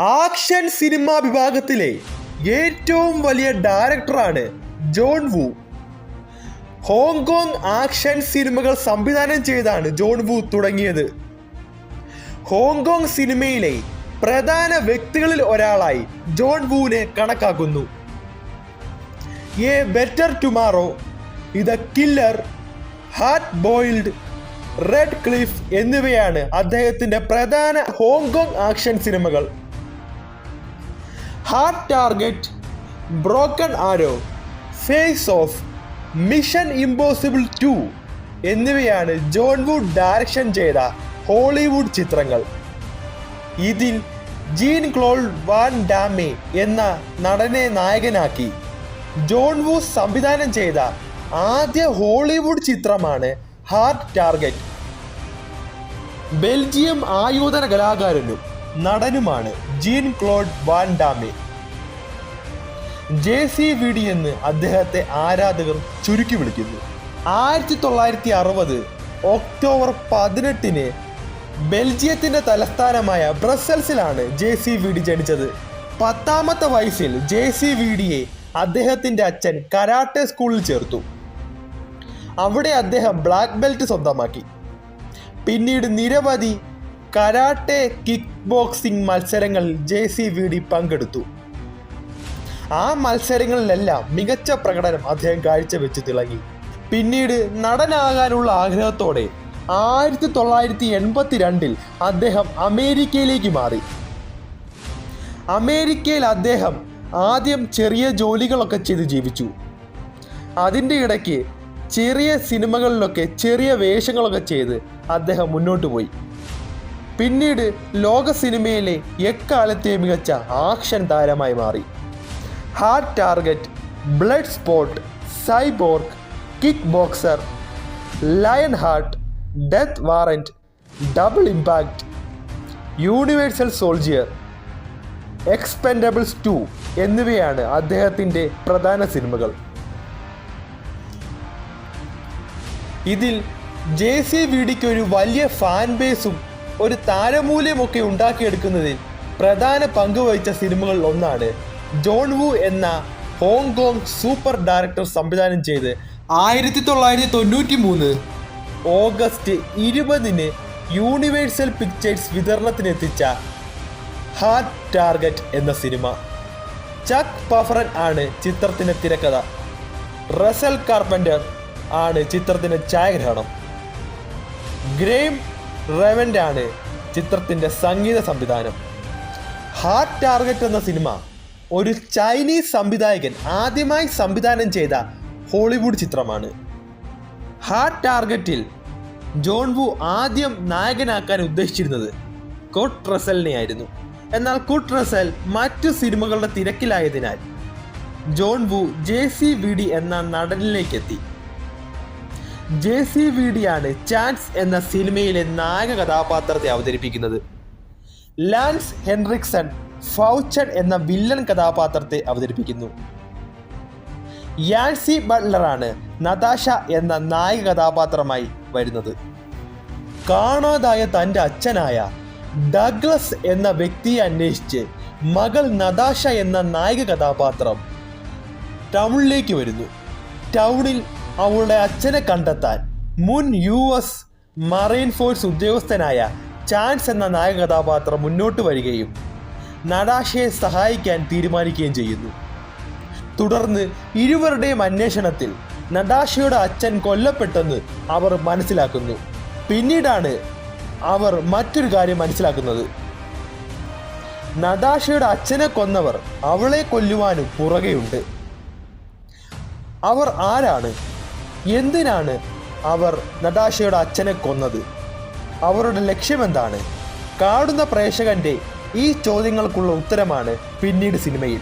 Action cinema വിഭാഗത്തിലെ ഏറ്റവും വലിയ ഡയറക്ടറാണ് ജോൺ വു. ഹോങ്കോങ് ആക്ഷൻ സിനിമകൾ സംവിധാനം ചെയ്താണ് ജോൺ വു തുടങ്ങിയത്. ഹോങ്കോങ് സിനിമയിലെ പ്രധാന വ്യക്തികളിൽ ഒരാളായി ജോൺ വുവിനെ കണക്കാക്കുന്നു. എ ബെറ്റർ ടുമാറോ ഇത് killer hard boiled red cliff എന്നിവയാണ് അദ്ദേഹത്തിന്റെ പ്രധാന ഹോങ്കോങ് ആക്ഷൻ സിനിമകൾ. Hard target broken arrow face off mission impossible two എന്നിവയാണ് ജോൺ വുഡ് ഡയറക്ഷൻ ചെയ്ത ഹോളിവുഡ് ചിത്രങ്ങൾ. ഇതിൽ ജീൻ ക്ലോൾ വാൻ ഡാമെ എന്ന നടനെ നായകനാക്കി ജോൺ വു സംവിധാനം ചെയ്ത ആദ്യ ഹോളിവുഡ് ചിത്രമാണ് ഹാർട്ട് ടാർഗറ്റ് ബെൽജിയം ആയോധന കലാകാരനും നടനുമാണ് Jean Claude Van Damme J C V D എന്ന് അദ്ദേഹത്തെ ആരാധകർ ചുരുക്കി വിളിക്കുന്നു. ആയിരത്തി തൊള്ളായിരത്തി അറുപത് ഒക്ടോബർ പതിനെട്ടിന് ബെൽജിയത്തിന്റെ തലസ്ഥാനമായ ബ്രസൽസിലാണ് ജെ സി വി ഡി ജനിച്ചത്. പത്താമത്തെ വയസ്സിൽ ജെ സി വി ഡിയെ അദ്ദേഹത്തിന്റെ അച്ഛൻ കരാട്ടെ സ്കൂളിൽ ചേർത്തു. അവിടെ അദ്ദേഹം ബ്ലാക്ക് ബെൽറ്റ് സ്വന്തമാക്കി. പിന്നീട് നിരവധി കരാട്ടെ കിക്ക് ബോക്സിംഗ് മത്സരങ്ങളിൽ ജെ സി വി ഡി പങ്കെടുത്തു. ആ മത്സരങ്ങളിലെല്ലാം മികച്ച പ്രകടനം അദ്ദേഹം കാഴ്ചവെച്ച് തിളങ്ങി. പിന്നീട് നടനാകാനുള്ള ആഗ്രഹത്തോടെ ആയിരത്തി തൊള്ളായിരത്തി എൺപത്തി രണ്ടിൽ അദ്ദേഹം അമേരിക്കയിലേക്ക് മാറി. അമേരിക്കയിൽ അദ്ദേഹം ആദ്യം ചെറിയ ജോലികളൊക്കെ ചെയ്ത് ജീവിച്ചു. അതിന്റെ ഇടയ്ക്ക് ചെറിയ സിനിമകളിലൊക്കെ ചെറിയ വേഷങ്ങളൊക്കെ ചെയ്ത് അദ്ദേഹം മുന്നോട്ട് പോയി. പിന്നീട് ലോക സിനിമയിലെ എക്കാലത്തെ മികച്ച ആക്ഷൻ താരമായി മാറി. Hard target bloodsport cyborg kickboxer lionheart death warrant double impact universal soldier expendables two എന്നിവയാണ് അദ്ദേഹത്തിന്റെ പ്രധാന സിനിമകൾ. ഇതിൽ ജെ സി വിഡിക്ക് ഒരു വലിയ ഫാൻ ബേസും ഒരു താരമൂല്യമൊക്കെ ഉണ്ടാക്കിയെടുക്കുന്നതിൽ പ്രധാന പങ്ക് വഹിച്ച സിനിമകളിൽ ഒന്നാണ് ജോൺ വു എന്ന ഹോങ്കോങ് സൂപ്പർ ഡയറക്ടർ സംവിധാനം ചെയ്ത് ആയിരത്തി തൊള്ളായിരത്തി തൊണ്ണൂറ്റി മൂന്ന് ഓഗസ്റ്റ് ഇരുപതിന് യൂണിവേഴ്സൽ പിക്ചേഴ്സ് വിതരണത്തിനെത്തിച്ച ഹാർട്ട് ടാർഗറ്റ് എന്ന സിനിമ. ചക് പഫറൻ ആണ് ചിത്രത്തിന്റെ തിരക്കഥ. റസൽ കാർപ്പന്റർ ആണ് ചിത്രത്തിന്റെ ഛായാഗ്രഹണം. ഗ്രേം റെവന്റ് ആണ് ചിത്രത്തിന്റെ സംഗീത സംവിധാനം. ഹാർട്ട് ടാർഗറ്റ് എന്ന സിനിമ ഒരു ചൈനീസ് സംവിധായകൻ ആദ്യമായി സംവിധാനം ചെയ്ത ഹോളിവുഡ് ചിത്രമാണ്. ഹാർട്ട് ടാർഗറ്റിൽ ജോൺ വു ആദ്യം നായകനാക്കാൻ ഉദ്ദേശിച്ചിരുന്നത് കുട്ട് റസലിനെ ആയിരുന്നു എന്നാൽ കുട്ട് റസൽ മറ്റു സിനിമകളുടെ തിരക്കിലായതിനാൽ John Woo J C V D എന്ന നടനിലേക്ക് എത്തി ജെ സി വി ഡി ആണ് ചാൻസ് എന്ന സിനിമയിലെ നായക കഥാപാത്രത്തെ അവതരിപ്പിക്കുന്നത്. ലാൻസ് ഹെൻറിക്സൺ ഫൗച്ചൺ എന്ന വില്ലൻ കഥാപാത്രത്തെ അവതരിപ്പിക്കുന്നു. യാൻസി ബട്ട്ലറാണ് നതാഷ എന്ന നായക കഥാപാത്രമായി വരുന്നത്. കാണാതായ തന്റെ അച്ഛനായ ഡഗ്ലസ് എന്ന വ്യക്തിയെ അന്വേഷിച്ച് മകൾ നതാഷ എന്ന നായിക കഥാപാത്രം ടൗണിലേക്ക് വരുന്നു. ടൗണിൽ അവളുടെ അച്ഛനെ കണ്ടെത്താൻ മുൻ യു എസ് മറൈൻ ഫോഴ്സ് ഉദ്യോഗസ്ഥനായ ചാൻസ് എന്ന നായക കഥാപാത്രം മുന്നോട്ട് വരികയും നടാഷയെ സഹായിക്കാൻ തീരുമാനിക്കുകയും ചെയ്യുന്നു. തുടർന്ന് ഇരുവരുടെയും അന്വേഷണത്തിൽ നടാഷയുടെ അച്ഛൻ കൊല്ലപ്പെട്ടെന്ന് അവർ മനസ്സിലാക്കുന്നു. പിന്നീടാണ് അവർ മറ്റൊരു കാര്യം മനസ്സിലാക്കുന്നത്. നടാഷയുടെ അച്ഛനെ കൊന്നവർ അവളെ കൊല്ലുവാനും പുറകെയുണ്ട്. അവർ ആരാണ്? എന്തിനാണ് അവർ നടാശയുടെ അച്ഛനെ കൊന്നത്? അവരുടെ ലക്ഷ്യമെന്താണ്? കാണുന്ന പ്രേക്ഷകന്റെ ഈ ചോദ്യങ്ങൾക്കുള്ള ഉത്തരമാണ് പിന്നീട് സിനിമയിൽ.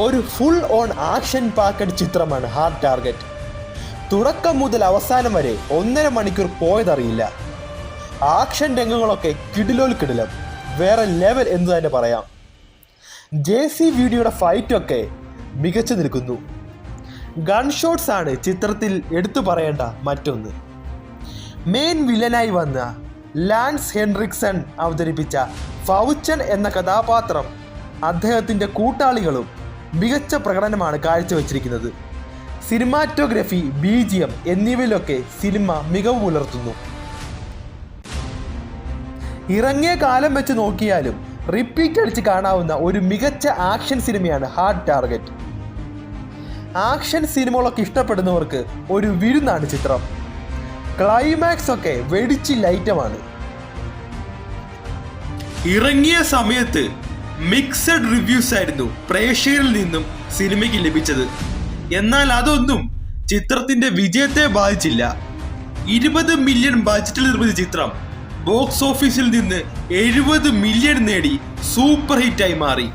ഒരു ഫുൾ ഓൺ ആക്ഷൻ പാക്കഡ് ചിത്രമാണ് ഹാർഡ് ടാർഗറ്റ് തുടക്കം മുതൽ അവസാനം വരെ ഒന്നര മണിക്കൂർ പോയതറിയില്ല. ആക്ഷൻ രംഗങ്ങളൊക്കെ കിടിലോൽ കിടിലം. വേറെ ലെവൽ എന്ന് തന്നെ പറയാം. ജെ സി വീഡിയോയുടെ ഫൈറ്റൊക്കെ മികച്ചു നിൽക്കുന്നു. ഗൺ ഷോട്ട്സ് ആണ് ചിത്രത്തിൽ എടുത്തു പറയേണ്ട മറ്റൊന്ന്. മെയിൻ വില്ലനായി വന്ന ലാൻസ് ഹെൻറിക്സൺ അവതരിപ്പിച്ച ഫൗച്ചൻ എന്ന കഥാപാത്രം അദ്ദേഹത്തിന്റെ കൂട്ടാളികളും മികച്ച പ്രകടനമാണ് കാഴ്ചവെച്ചിരിക്കുന്നത്. സിനിമാറ്റോഗ്രഫി ബി ജി എം എന്നിവയിലൊക്കെ സിനിമ മികവ് പുലർത്തുന്നു. ഇറങ്ങിയ കാലം വെച്ച് നോക്കിയാലും റിപ്പീറ്റ് അടിച്ച് കാണാവുന്ന ഒരു മികച്ച ആക്ഷൻ സിനിമയാണ് ഹാർഡ് ടാർഗറ്റ്. ആക്ഷൻ സിനിമകളൊക്കെ ഇഷ്ടപ്പെടുന്നവർക്ക് ഒരു വിരുന്നാണ് ചിത്രം. ക്ലൈമാക്സ് ഒക്കെ വെടിച്ച് ലൈറ്റമാണ് ഇറങ്ങിയ സമയത്ത് മിക്സഡ് റിവ്യൂസ് ആയിരുന്നു പ്രേക്ഷകരിൽ നിന്നും സിനിമയ്ക്ക് ലഭിച്ചത്. എന്നാൽ അതൊന്നും ചിത്രത്തിന്റെ വിജയത്തെ ബാധിച്ചില്ല. ഇരുപത് മില്യൺ ബജറ്റിൽ നിർമ്മിച്ച ചിത്രം ബോക്സ് ഓഫീസിൽ നിന്ന് എഴുപത് മില്യൺ നേടി സൂപ്പർ ഹിറ്റായി മാറി.